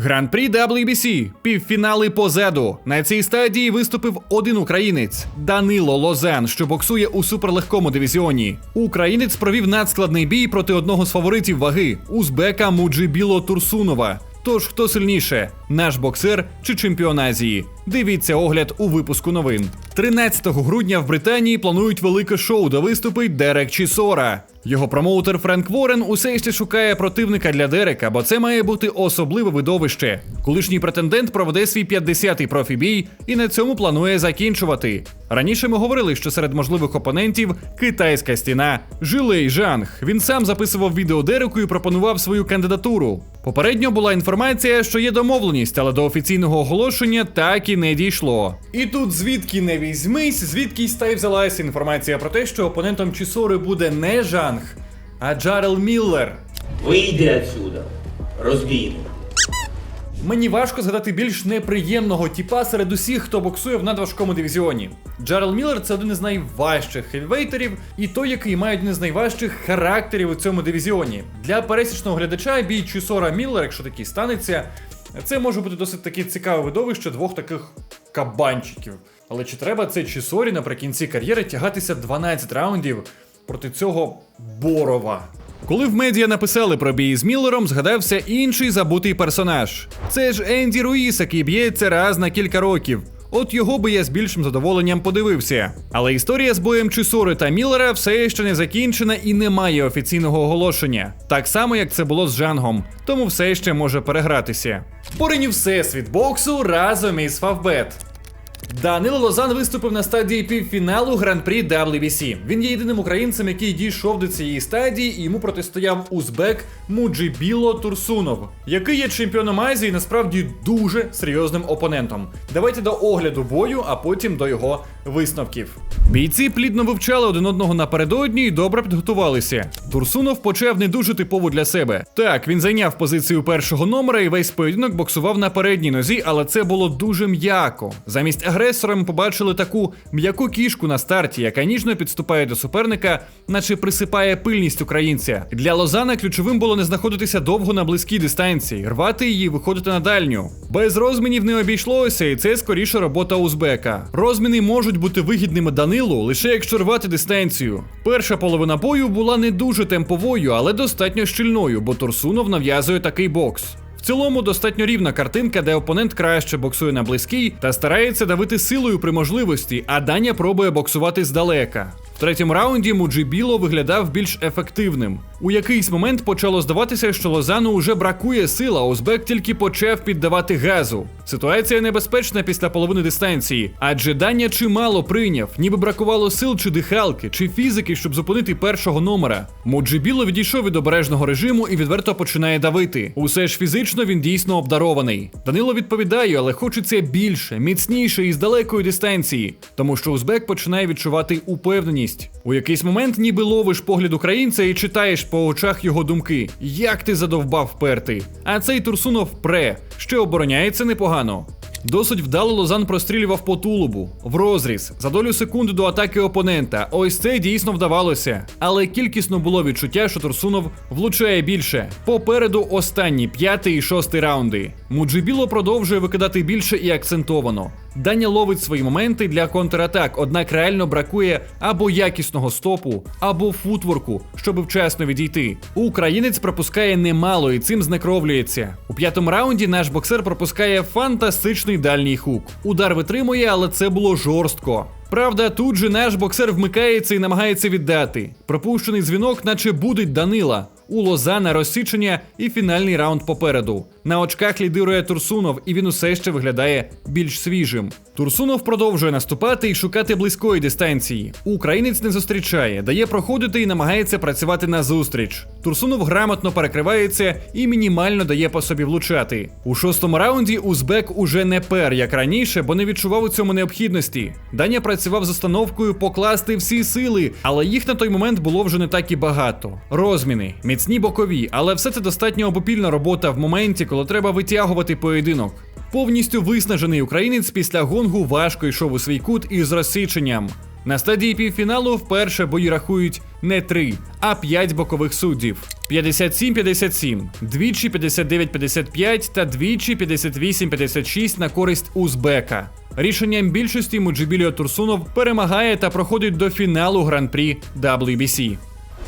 Гран-прі WBC. Півфінали позаду. На цій стадії виступив один українець Данило Лозан, що боксує у суперлегкому дивізіоні. Українець провів надскладний бій проти одного з фаворитів ваги узбека Муджибіло Турсунова. Тож хто сильніше, наш боксер чи чемпіон Азії? Дивіться огляд у випуску новин. 13 грудня в Британії планують велике шоу, де виступить Дерек Чісора. Його промоутер Френк Ворен усе ще шукає противника для Дерека, бо це має бути особливе видовище. Колишній претендент проведе свій 50-й профібій і на цьому планує закінчувати. Раніше ми говорили, що серед можливих опонентів китайська стіна Жилей Жанг. Він сам записував відео Дереку і пропонував свою кандидатуру. Попередньо була інформація, що є домовленість, але до офіційного оголошення так і не дійшло. І тут звідки не візьмись, звідкись та й взялася інформація про те, що опонентом Чісори буде не Жанг, а Джарел Міллер. Вийди отсюда, розбійник. Мені важко згадати більш неприємного тіпа серед усіх, хто боксує в надважкому дивізіоні. Джарел Міллер це один із найважчих хевівейтерів, і той, який має один із найважчих характерів у цьому дивізіоні. Для пересічного глядача бій Чусора Міллер, якщо такий станеться, це може бути досить таке цікаве видовище двох таких кабанчиків. Але чи треба це Чісорі наприкінці кар'єри тягатися 12 раундів проти цього Борова? Коли в медіа написали про бій з Міллером, згадався інший забутий персонаж. Це ж Енді Руїс, який б'ється раз на кілька років. От його би я з більшим задоволенням подивився. Але історія з боєм Чисори та Міллера все ще не закінчена і не має офіційного оголошення. Так само, як це було з Жангом, тому все ще може перегратися. Поринів всесвіт боксу разом із Фавбет. Данило Лозан виступив на стадії півфіналу гран-прі WBC. Він є єдиним українцем, який дійшов до цієї стадії, і йому протистояв узбек Муджибіло Турсунов, який є чемпіоном Азії, насправді дуже серйозним опонентом. Давайте до огляду бою, а потім до його висновків. Бійці плідно вивчали один одного напередодні і добре підготувалися. Турсунов почав не дуже типово для себе. Так, він зайняв позицію першого номера і весь поєдинок боксував на передній нозі, але це було дуже м'яко. Замість агресора ми побачили таку м'яку кішку на старті, яка ніжно підступає до суперника, наче присипає пильність українця. Для Лозана ключовим було не знаходитися довго на близькій дистанції, рвати її, виходити на дальню. Без розмінів не обійшлося, і це скоріше робота узбека. Розміни можуть бути вигідними Данилу лише якщо рвати дистанцію. Перша половина бою була не дуже темповою, але достатньо щільною, бо Турсунов нав'язує такий бокс. В цілому достатньо рівна картинка, де опонент краще боксує на близький та старається давити силою при можливості, а Даня пробує боксувати здалека. Третьому раунді Муджибіло виглядав більш ефективним. У якийсь момент почало здаватися, що Лозану уже бракує сил, а Узбек тільки почав піддавати газу. Ситуація небезпечна після половини дистанції, адже Даня чимало прийняв, ніби бракувало сил чи дихалки, чи фізики, щоб зупинити першого номера. Муджибіло відійшов від обережного режиму і відверто починає давити. Усе ж фізично він дійсно обдарований. Данило відповідає, але хочеться більше, міцніше і з далекої дистанції, тому що Узбек починає відчувати упевненість. У якийсь момент ніби ловиш погляд українця і читаєш по очах його думки. Як ти задовбав перти? А цей Турсунов пре, ще обороняється непогано. Досить вдало Лозан прострілював по тулубу в розріз за долю секунди до атаки опонента. Ось це дійсно вдавалося. Але кількісно було відчуття, що Турсунов влучає більше. Попереду останні п'ятий і шостий раунди. Муджибіло продовжує викидати більше і акцентовано. Даня ловить свої моменти для контратак, однак реально бракує або якісного стопу, або футворку, щоб вчасно відійти. Українець пропускає немало і цим знекровлюється. У п'ятому раунді наш боксер пропускає фантастичний дальній хук. Удар витримує, але це було жорстко. Правда, тут же наш боксер вмикається і намагається віддати. Пропущений дзвінок, наче будить Данила. У Лозана розсічення і фінальний раунд попереду. На очках лідирує Турсунов, і він усе ще виглядає більш свіжим. Турсунов продовжує наступати і шукати близької дистанції. Українець не зустрічає, дає проходити і намагається працювати на зустріч. Турсунов грамотно перекривається і мінімально дає по собі влучати. У шостому раунді Узбек уже не пер, як раніше, бо не відчував у цьому необхідності. Даня працював з установкою покласти всі сили, але їх на той момент було вже не так і багато. Розміни, міцні бокові, але все це достатньо обопільна робота в моменті, коли треба витягувати поєдинок. Повністю виснажений українець після гонгу важко йшов у свій кут із розсіченням. На стадії півфіналу вперше бої рахують не 3, а 5 бокових суддів. 57-57, двічі 59-55 та двічі 58-56 на користь Узбека. Рішенням більшості Муджибіліо Турсунов перемагає та проходить до фіналу гран-прі WBC.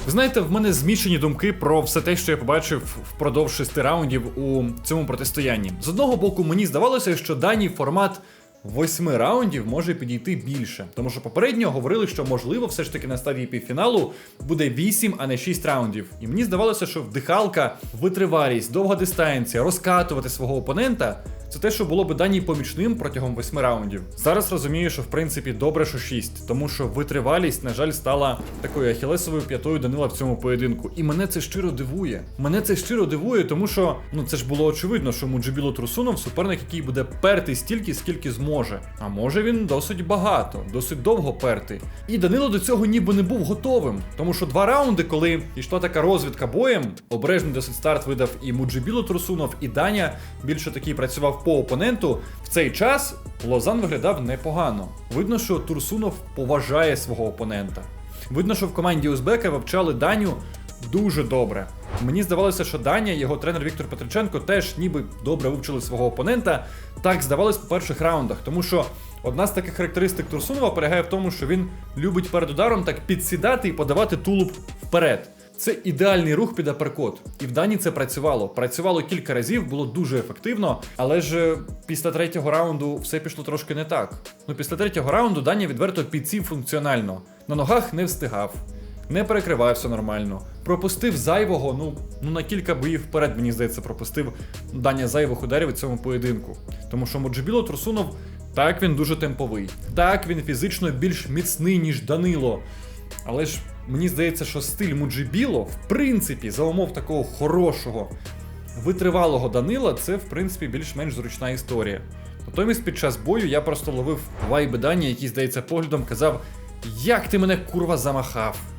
Ви знаєте, в мене змішані думки про все те, що я побачив впродовж шести раундів у цьому протистоянні. З одного боку, мені здавалося, що даній формат восьми раундів може підійти більше, тому що попередньо говорили, що можливо, все ж таки на стадії півфіналу буде 8, а не 6 раундів. І мені здавалося, що вдихалка, витривалість, довга дистанція, розкатувати свого опонента. Це те, що було би дані помічним протягом восьми раундів. Зараз розумію, що в принципі добре, що 6, тому що витривалість, на жаль, стала такою ахілесовою п'ятою Данила в цьому поєдинку. І мене це щиро дивує. Мене це щиро дивує, тому що ну це ж було очевидно, що Муджибіло Трусунов суперник, який буде перти стільки, скільки зможе. А може він досить багато, досить довго перти. І Данило до цього ніби не був готовим, тому що два раунди, коли йшла така розвідка боєм, обережний досить старт видав і Муджибіло Трусунов, і Даня більше такий працював по опоненту. В цей час Лозан виглядав непогано. Видно, що Турсунов поважає свого опонента. Видно, що в команді Узбека вивчали Даню дуже добре. Мені здавалося, що Даня, його тренер Віктор Петриченко теж ніби добре вивчили свого опонента. Так здавалось по перших раундах, тому що одна з таких характеристик Турсунова полягає в тому, що він любить перед ударом так підсідати і подавати тулуб вперед. Це ідеальний рух під аперкот. І в Дані це працювало. Працювало кілька разів, було дуже ефективно, але ж е, після третього раунду все пішло трошки не так. Ну, після третього раунду Даня відверто підсів функціонально. На ногах не встигав, не перекривався нормально. Пропустив зайвого, ну, ну на кілька боїв вперед, мені здається, пропустив Даня зайвих ударів у цьому поєдинку. Тому що Моджибіло Трусунов, так він дуже темповий. Так він фізично більш міцний, ніж Данило. Але ж мені здається, що стиль Муджибіло, в принципі, за умов такого хорошого, витривалого Данила, це в принципі більш-менш зручна історія. Натомість під час бою я просто ловив вайби Дані, який, здається, поглядом казав: Як ти мене курва замахав!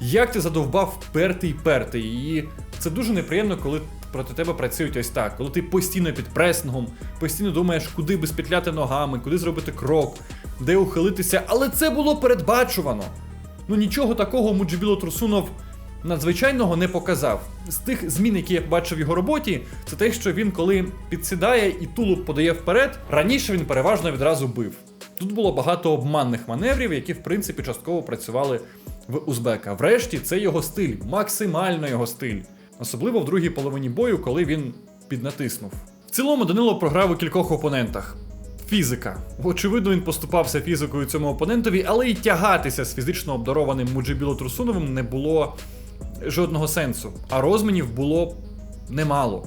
Як ти задовбав перти й перти. І це дуже неприємно, коли проти тебе працюють ось так. Коли ти постійно під пресингом, постійно думаєш, куди би спетляти ногами, куди зробити крок, де ухилитися, але це було передбачувано. Ну нічого такого Муджибіло Трусунов надзвичайного не показав. З тих змін, які я бачив в його роботі, це те, що він, коли підсідає і тулуб подає вперед, раніше він переважно відразу бив. Тут було багато обманних маневрів, які в принципі частково працювали в Узбека. Врешті це його стиль, максимально його стиль. Особливо в другій половині бою, коли він піднатиснув. В цілому Данило програв у кількох опонентах. Фізика. Очевидно, він поступався фізикою цьому опонентові, але й тягатися з фізично обдарованим Муджибіло Трусуновим не було жодного сенсу. А розмінів було немало.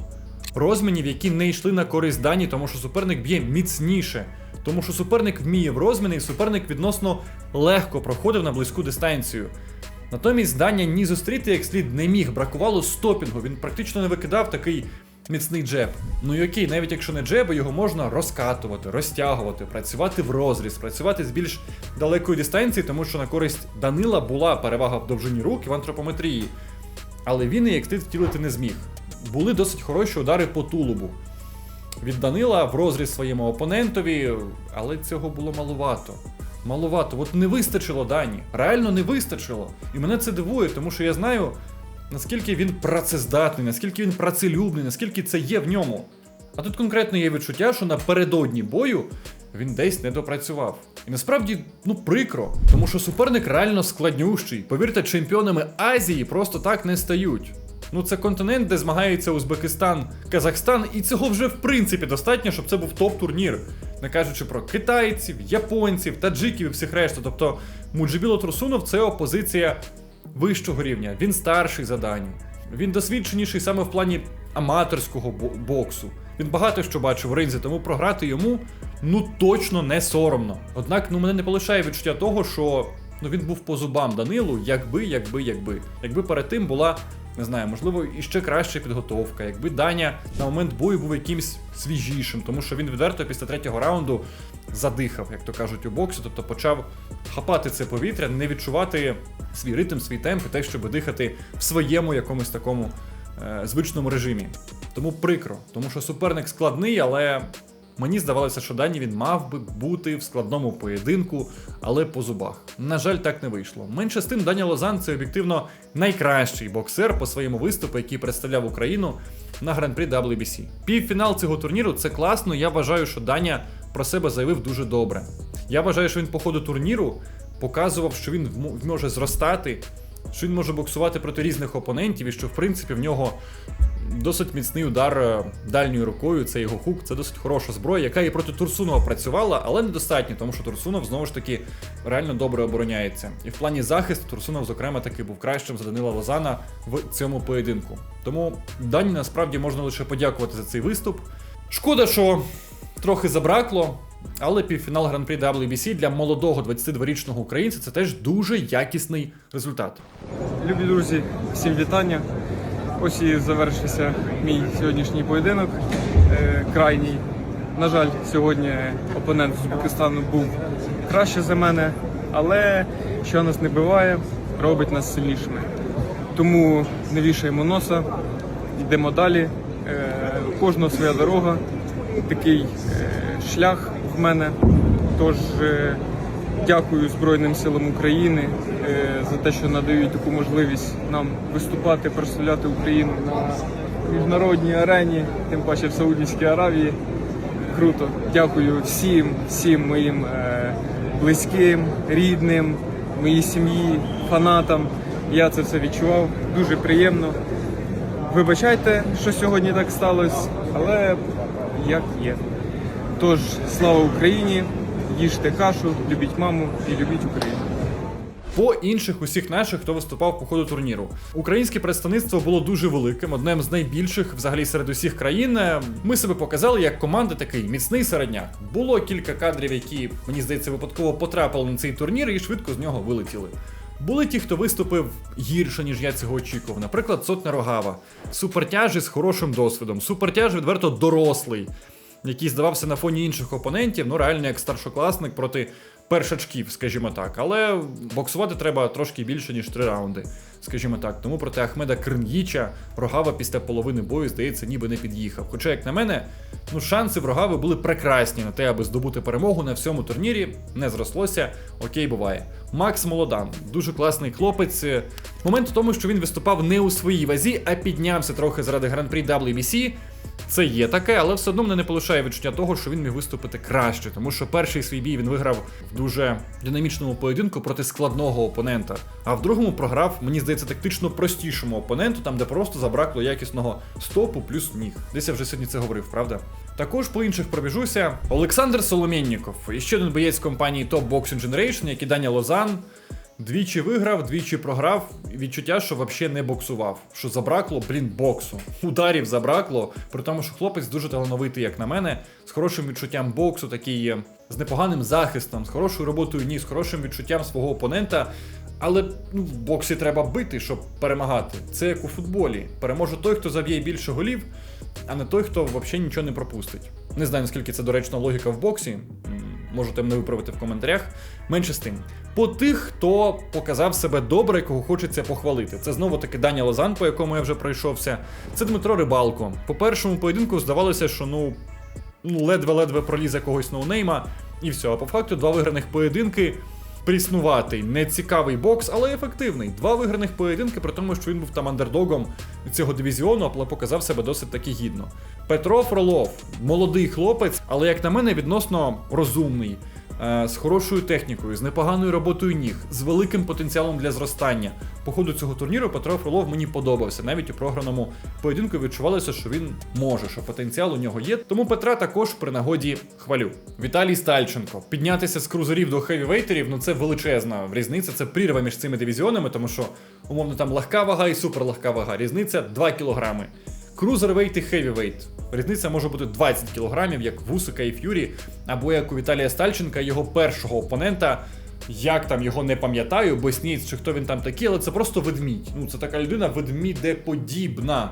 Розмінів, які не йшли на користь дані, тому що суперник б'є міцніше. Тому що суперник вміє в розміни, і суперник відносно легко проходив на близьку дистанцію. Натомість Даня ні зустріти як слід не міг, бракувало стопінгу, він практично не викидав такий міцний джеб. Ну і окей, навіть якщо не джеби, його можна розкатувати, розтягувати, працювати в розріз, працювати з більш далекої дистанції, тому що на користь Данила була перевага в довжині рук і в антропометрії. Але він і як слід втілити не зміг. Були досить хороші удари по тулубу. Від Данила в розріз своєму опонентові, але цього було малувато. Малувато, от не вистачило Дані. Реально не вистачило. І мене це дивує, тому що я знаю, наскільки він працездатний, наскільки він працелюбний, наскільки це є в ньому. А тут конкретно є відчуття, що напередодні бою він десь не допрацював. І насправді, ну прикро, тому що суперник реально складнющий. Повірте, чемпіонами Азії просто так не стають. Ну, це континент, де змагається Узбекистан, Казахстан, і цього вже в принципі достатньо, щоб це був топ-турнір. Не кажучи про китайців, японців, таджиків і всіх решту. Тобто Муджибіло Трусунов це опозиція вищого рівня. Він старший за Даню. Він досвідченіший саме в плані аматорського боксу. Він багато що бачив в ринзі, тому програти йому ну точно не соромно. Однак ну мене не полишає відчуття того, що ну він був по зубам Данилу, якби, якби, якби. Якби перед тим була, не знаю, можливо, іще краща підготовка, якби Даня на момент бою був якимсь свіжішим, тому що він відверто після третього раунду задихав, як то кажуть, у боксі, тобто почав хапати це повітря, не відчувати свій ритм, свій темп і те, щоб дихати в своєму якомусь такому е, звичному режимі. Тому прикро, тому що суперник складний, але Мені здавалося, що Дані він мав би бути в складному поєдинку, але по зубах. На жаль, так не вийшло. Менше з тим, Даня Лозан це об'єктивно найкращий боксер по своєму виступу, який представляв Україну на гран-прі WBC. Півфінал цього турніру це класно. Я вважаю, що Даня про себе заявив дуже добре. Я вважаю, що він по ходу турніру показував, що він може зростати, що він може боксувати проти різних опонентів, і що в принципі в нього досить міцний удар е, дальньою рукою. Це його хук, це досить хороша зброя, яка і проти Турсунова працювала, але недостатньо, тому що Турсунов знову ж таки реально добре обороняється. І в плані захисту Турсунов, зокрема, таки був кращим за Данила Лозана в цьому поєдинку. Тому Дані насправді можна лише подякувати за цей виступ. Шкода, що трохи забракло. Але півфінал гран-прі WBC для молодого 22-річного українця це теж дуже якісний результат. Любі друзі, всім вітання. Ось і завершився мій сьогоднішній поєдинок. е, крайній. На жаль, сьогодні опонент з Узбекистану був краще за мене, але що нас не биває, робить нас сильнішими. Тому не вішаємо носа, йдемо далі. Е, кожного своя дорога, такий е, шлях в мене. Тож е, дякую Збройним силам України е, за те, що надають таку можливість нам виступати, представляти Україну на міжнародній арені, тим паче в Саудівській Аравії. Круто. Дякую всім, всім моїм е, близьким, рідним, моїй сім'ї, фанатам. Я це все відчував. Дуже приємно. Вибачайте, що сьогодні так сталося, але як є. Тож, слава Україні! Їжте кашу, любіть маму і любіть Україну. По інших усіх наших, хто виступав по ходу турніру. Українське представництво було дуже великим, одним з найбільших взагалі серед усіх країн. Ми себе показали як команда такий міцний середняк. Було кілька кадрів, які, мені здається, випадково потрапили на цей турнір і швидко з нього вилетіли. Були ті, хто виступив гірше, ніж я цього очікував. Наприклад, Сотня Рогава, супертяжі з хорошим досвідом, супертяж відверто дорослий, який здавався на фоні інших опонентів, ну реально як старшокласник проти першачків, скажімо так. Але боксувати треба трошки більше, ніж три раунди, скажімо так. Тому проти Ахмеда Крнгіча Рогава після половини бою, здається, ніби не під'їхав. Хоча, як на мене, ну шанси в Рогави були прекрасні на те, аби здобути перемогу на всьому турнірі. Не зрослося, окей, буває. Макс Молодан, дуже класний хлопець. Момент в тому, що він виступав не у своїй вазі, а піднявся трохи заради гран-прі WBC. Це є таке, але все одно мене не полишає відчуття того, що він міг виступити краще, тому що перший свій бій він виграв в дуже динамічному поєдинку проти складного опонента. А в другому програв, мені здається, тактично простішому опоненту, там де просто забракло якісного стопу плюс ніг. Десь я вже сьогодні це говорив, правда? Також по інших пробіжуся. Олександр Соломєнніков, і ще один боєць компанії Top Boxing Generation, як і Даня Лозан. Двічі виграв, двічі програв. Відчуття, що взагалі не боксував. Що забракло, блін, боксу. Ударів забракло. При тому, що хлопець дуже талановитий, як на мене, з хорошим відчуттям боксу, такий з непоганим захистом, з хорошою роботою ніг, з хорошим відчуттям свого опонента. Але ну, в боксі треба бити, щоб перемагати. Це як у футболі. Переможе той, хто заб'є більше голів, а не той, хто взагалі нічого не пропустить. Не знаю, наскільки це доречна логіка в боксі. Можете мене виправити в коментарях. Менше з тим. По тих, хто показав себе добре, кого хочеться похвалити. Це знову таки Даня Лозан, по якому я вже пройшовся. Це Дмитро Рибалко. По першому поєдинку здавалося, що ну, ну ледве-ледве проліз якогось ноунейма, і все. А по факту два виграних поєдинки. Пріснуватий, нецікавий бокс, але ефективний. Два виграних поєдинки, при тому, що він був там андердогом цього дивізіону, але показав себе досить таки гідно. Петро Фролов, молодий хлопець, але як на мене, відносно розумний, з хорошою технікою, з непоганою роботою ніг, з великим потенціалом для зростання. По ходу цього турніру Петро Фролов мені подобався. Навіть у програному поєдинку відчувалося, що він може, що потенціал у нього є. Тому Петра також при нагоді хвалю. Віталій Стальченко. Піднятися з крузерів до хевівейтерів, ну це величезна різниця. Це прірва між цими дивізіонами, тому що умовно там легка вага і суперлегка вага. Різниця 2 кілограми. Крузервейт і хевівейт. Різниця може бути 20 кілограмів, як в Усика і Ф'юрі, або як у Віталія Стальченка, його першого опонента. Як там його не пам'ятаю, боснійць чи хто він там такий, але це просто ведмідь. Ну, це така людина ведмідеподібна.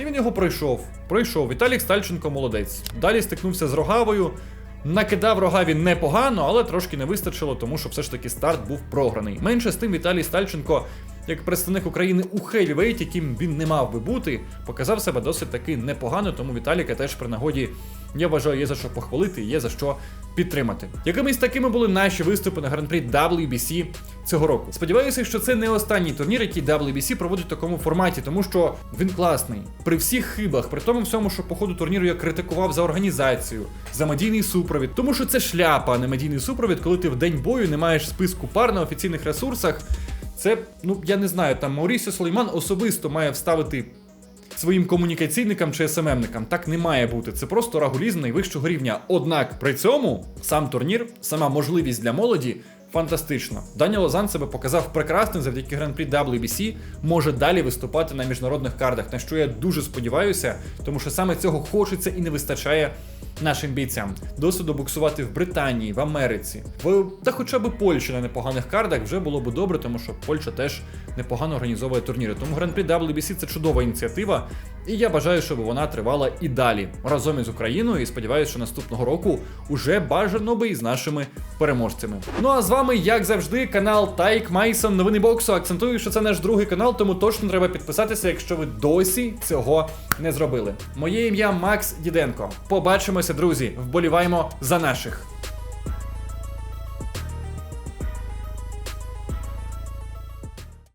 І він його пройшов. Пройшов. Віталік Стальченко молодець. Далі стикнувся з рогавою. Накидав рогаві непогано, але трошки не вистачило, тому що все ж таки старт був програний. Менше з тим Віталій Стальченко, як представник України у хевівейт, яким він не мав би бути, показав себе досить таки непогано, тому Віталіка теж при нагоді Я вважаю, є за що похвалити, є за що підтримати. Якимись такими були наші виступи на гран-прі WBC цього року. Сподіваюся, що це не останній турнір, який WBC проводить в такому форматі, тому що він класний. При всіх хибах, при тому всьому, що по ходу турніру я критикував за організацію, за медійний супровід, тому що це шляпа, а не медійний супровід, коли ти в день бою не маєш списку пар на офіційних ресурсах. Це, ну я не знаю, там Маурісіо Сулейман особисто має вставити своїм комунікаційникам чи СММникам. Так не має бути. Це просто рагулізм найвищого рівня. Однак при цьому сам турнір, сама можливість для молоді. Фантастично. Дані Лозан себе показав прекрасно завдяки гран-прі WBC, може далі виступати на міжнародних картах, на що я дуже сподіваюся, тому що саме цього хочеться і не вистачає нашим бійцям. Досвіду буксувати в Британії, в Америці, в та хоча б Польщі на непоганих картах вже було би добре, тому що Польща теж непогано організовує турніри. Тому гран-прі WBC це чудова ініціатива, і я бажаю, щоб вона тривала і далі разом із Україною. І сподіваюся, що наступного року уже бажано би із нашими переможцями. Ну а з вами, як завжди, канал Тайк Майсон. Новини боксу. Акцентую, що це наш другий канал, тому точно треба підписатися, якщо ви досі цього не зробили. Моє ім'я Макс Діденко. Побачимося, друзі. Вболіваємо за наших.